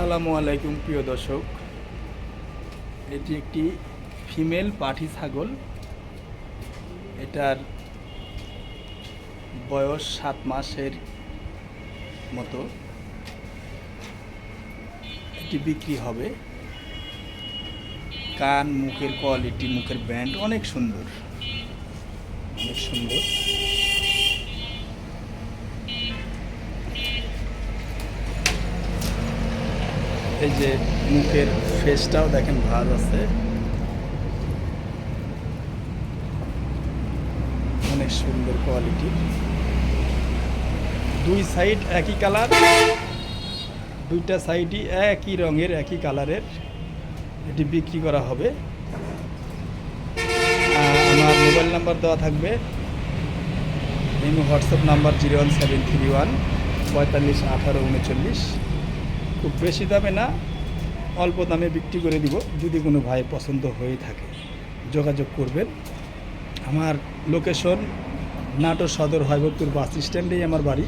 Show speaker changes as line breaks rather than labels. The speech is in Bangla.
আসসালামু আলাইকুম, প্রিয় দর্শক। এটি একটি ফিমেল পাঠি ছাগল। এটার বয়স সাত মাসের মতো। এটি বিক্রি হবে। কান, মুখের কোয়ালিটি মুখের ব্যান্ড অনেক সুন্দর। অনেক সুন্দর। এই যে মুখের ফেসটাও দেখেন ভাজ আছে। অনেক সুন্দর কোয়ালিটি দুই সাইড একই কালার দুইটা সাইডই একই রঙের, একই কালারের এটি বিক্রি করা হবে। আমার মোবাইল নাম্বার দেওয়া থাকবে। এই WhatsApp number zero one seven three one পঁয়তাল্লিশ আঠারো উনচল্লিশ। খুব বেশি দামে না, অল্প দামে বিক্রি করে দিব, যদি কোনো ভাই পছন্দ হয়ে থাকে, যোগাযোগ করবেন। আমার লোকেশন নাটোর সদর হয়বতপুর বাস স্ট্যান্ডেই আমার বাড়ি।